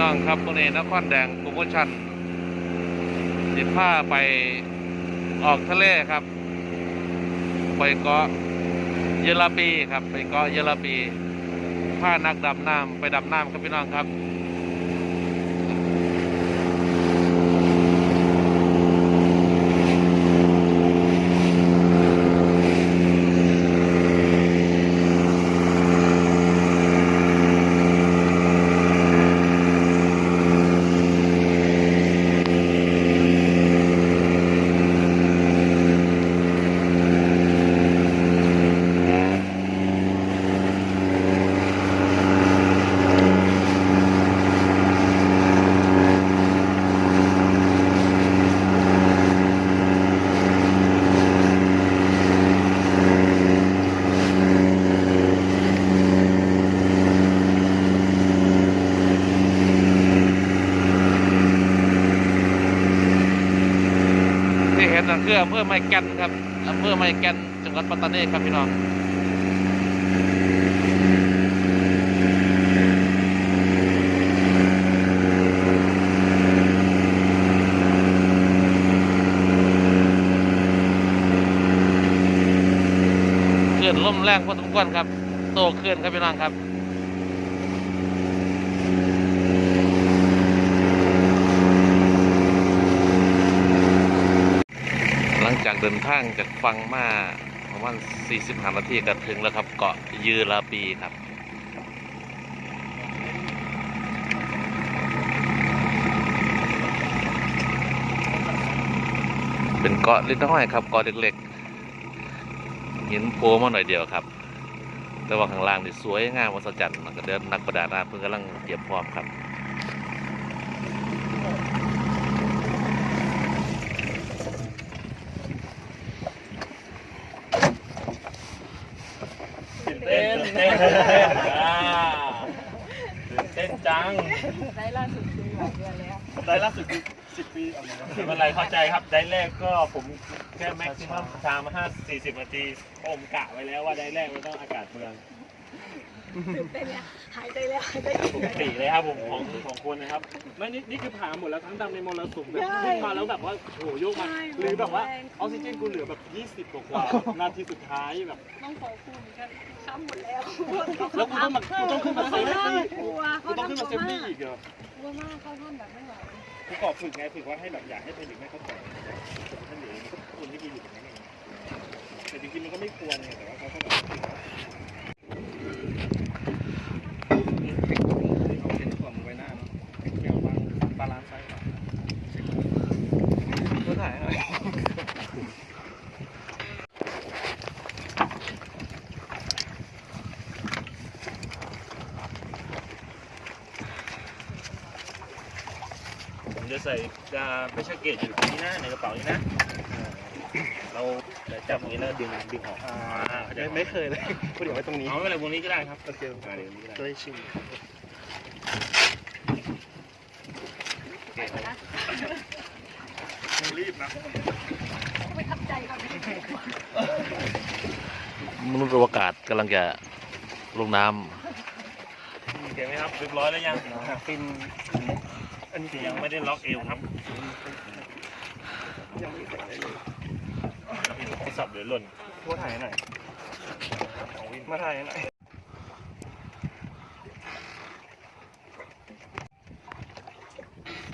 น้องครับวันนี้นครแดงโปรโมชั่นสิผ้าไปออกทะเลครับ ไปเกาะเยลาปีครับ ไปเกาะเยลาปีผ้านักดำน้ำไปดำน้ำครับพี่น้องครับ คืออำเภอไม้แก่นครับอำเภอไม้แก่นจังหวัดปัตตานีครับพี่น้องเคลื่อนล่มแรงพอสมควรครับ โตเคลื่อนครับพี่น้องครับ หลังจาก เดินทางจากฟังมาประมาณ45นาทีก็ถึงแล้วครับ เกาะยือลาปีครับเป็นเกาะเล็กน้อยครับเกาะเล็กๆหินโผล่มาหน่อยเดียวครับ แต่ว่าข้างล่างนี่สวยงามวัศจรรย์ก็เดินนักประดาน้ำเพิ่งกำลังเตรียมพร้อมครับ เต้นเต้นอ่าเต้นจังได้ล่าสุดคือหลายเดือนแล้วได้ล่าสุดคือสิบปีเอามาไม่เป็นไรเข้าใจครับได้แรกก็ผมแค่แม็กซิมัมทางมาห้าสี่สิบนาทีผมกะไว้แล้วว่าได้แรกมันต้องอากาศเมือง ตื่นเต้นเนี่ยหายใจแล้วหายใจปกติเลยครับผมของของคนนะครับไม่นี่นี่คือผ่าหมดแล้วทั้งดำในมรสุมแบบขึ้นมาแล้วแบบว่าโหโยกมา หรือแบบว่าออกซิเจนกูเหลือแบบ 20กว่าๆนาทีสุดท้ายแบบ ต้องขอคุณเหมือนกันช้ำหมดแล้วแล้วกูต้องมากูต้องขึ้นมาเซฟตี้กลัวกูเขาต้องขึ้นทำมาเซตัวฟมาตี้กอีกเหรอกลัวมากเขาทำแบบไม่ไหวกูขอฝึกไงฝึกว่าให้แบบอยากให้เป็นหรือไม่เขาต่อยแต่ท่านเหลือมันก็ควรที่จะอยู่ตรงนั้นเองแต่จริงๆมันก็ไม่ควรไงแต่ว่าเขาก็แบบเอาเส้นถ่วงไว้หน้าเนาะให้เกี่ยวบาง บาลานซ์ไซส์ก่อนก็ถ่ายหน่อยผมจะใส่จะไม่ใช่เกจอยู่ตรงนี้นะในกระเป๋านี้นะอ่าเราจะจับตรงนี้แล้วดึงดึงออกอ่าไม่ไม่เคยเลยพูดเดี๋ยวไว้ตรงนี้เอาไม่เป็นไรวงนี้ก็ได้ครับโอเคอ่าเดี๋ยววงนี้ก็จะได้ได้ชิม รีบนะไม่ทับใจก่อนมนุษย์อวกาศกำลังจะลงน้โอเคไหมครับเรียบร้อยแล้วยังฟินอันนี้ยังไม่ได้ล็อกเอวครับยังไม่ใส่ได้เลยโทรศัพท์เดี๋ยวหล่นโทรถ่ายหน่อยมาถ่ายหน่อย